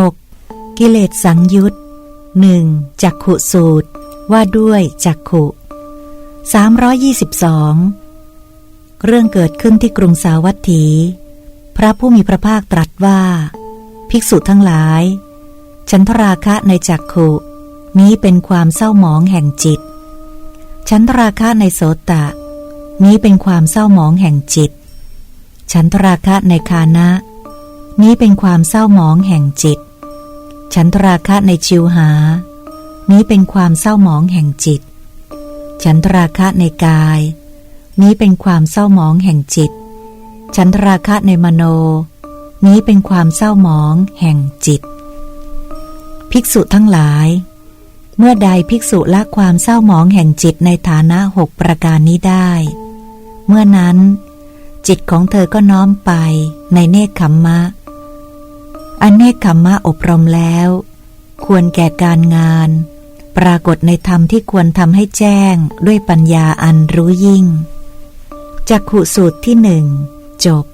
6. กิเลสสังยุตหนึ่งจักขุสูตร ว่าด้วยจักขุ322 เรื่องเกิดขึ้นที่กรุงสาวัตถี พระผู้มีพระภาคตรัสว่า ภิกษุทั้งหลาย ฉันทราคะในจักขุ นี้เป็นความเศร้าหมองแห่งจิต ฉันทราคะในโสตะ นี้เป็นความเศร้าหมองแห่งจิต ฉันทราคะในคานะ นี้เป็นความเศร้าหมองแห่งจิต ฉันทราคะในชิวหา นี้เป็นความเศร้าหมองแห่งจิต ฉันทราคะในกาย นี้เป็นความเศร้าหมองแห่งจิต ฉันทราคะในมโน นี้เป็นความเศร้าหมองแห่งจิต ภิกษุทั้งหลาย เมื่อใดภิกษุละความเศร้าหมองแห่งจิตในฐานะหกประการนี้ได้ เมื่อนั้นจิตของเธอก็น้อมไปในเนคขมมะ อันเนคขมมะอบรมแล้ว ควรแก่การงาน ปรากฏในธรรมที่ควรทำให้แจ้งด้วยปัญญาอันรู้ยิ่งจักขุสูตรที่หนึ่งจบ